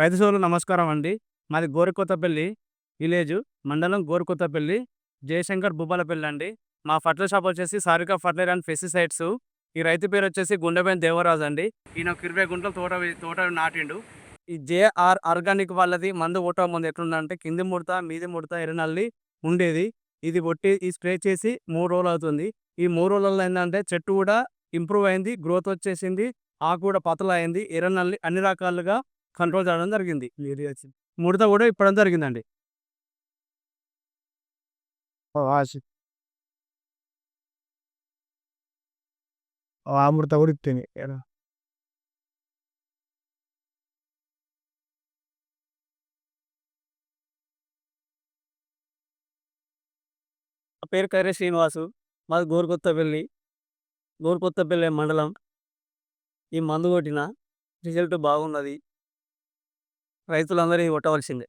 రైతు సోదరులు నమస్కారం అండి. మాది గోరికొత్తపల్లి విలేజ్. మండలం గోరికొత్తపల్లి. జయశంకర్ బుబ్బలపల్లి అండి. మా ఫర్టిలైజర్ షాప్ వచ్చేసి సారికా ఫర్టిలైజర్ అండ్ పెస్టిసైడ్స్. ఈ రైతు పేరు వచ్చేసి గుండెపైన దేవరాజు అండి. ఈయన ఒక ఇరవై గుంటలు తోట తోట నాటిండు. ఈ జేఆర్ ఆర్గానిక్ వాళ్ళది మందు కొట్ట ముందు ఎట్లుందంటే కింది ముడత మీది ముడత ఎరనల్లి ఉండేది. ఇది కొట్టి ఈ స్ప్రే చేసి మూడు రోజులు అవుతుంది. ఈ మూడు రోజులలో ఏంటంటే చెట్టు కూడా ఇంప్రూవ్ అయింది గ్రోత్ వచ్చేసింది ఆకు కూడా పతల అయింది ఎర్రనల్లి అన్ని రకాలుగా కంట్రోల్ చేయడం జరిగింది. ముడత కూడా ఇప్పడం జరిగిందండి. ఆ ముడత కూడా ఇప్పింది. పేరు కైరే శ్రీనివాసు. మాది గోరుకొత్తపల్లి. గోరుకొత్తపల్లి మండలం. ఈ మందు కొట్టిన రిజల్ట్ బాగున్నది. రైతులందరూ ఇది కొట్టవలసిందే.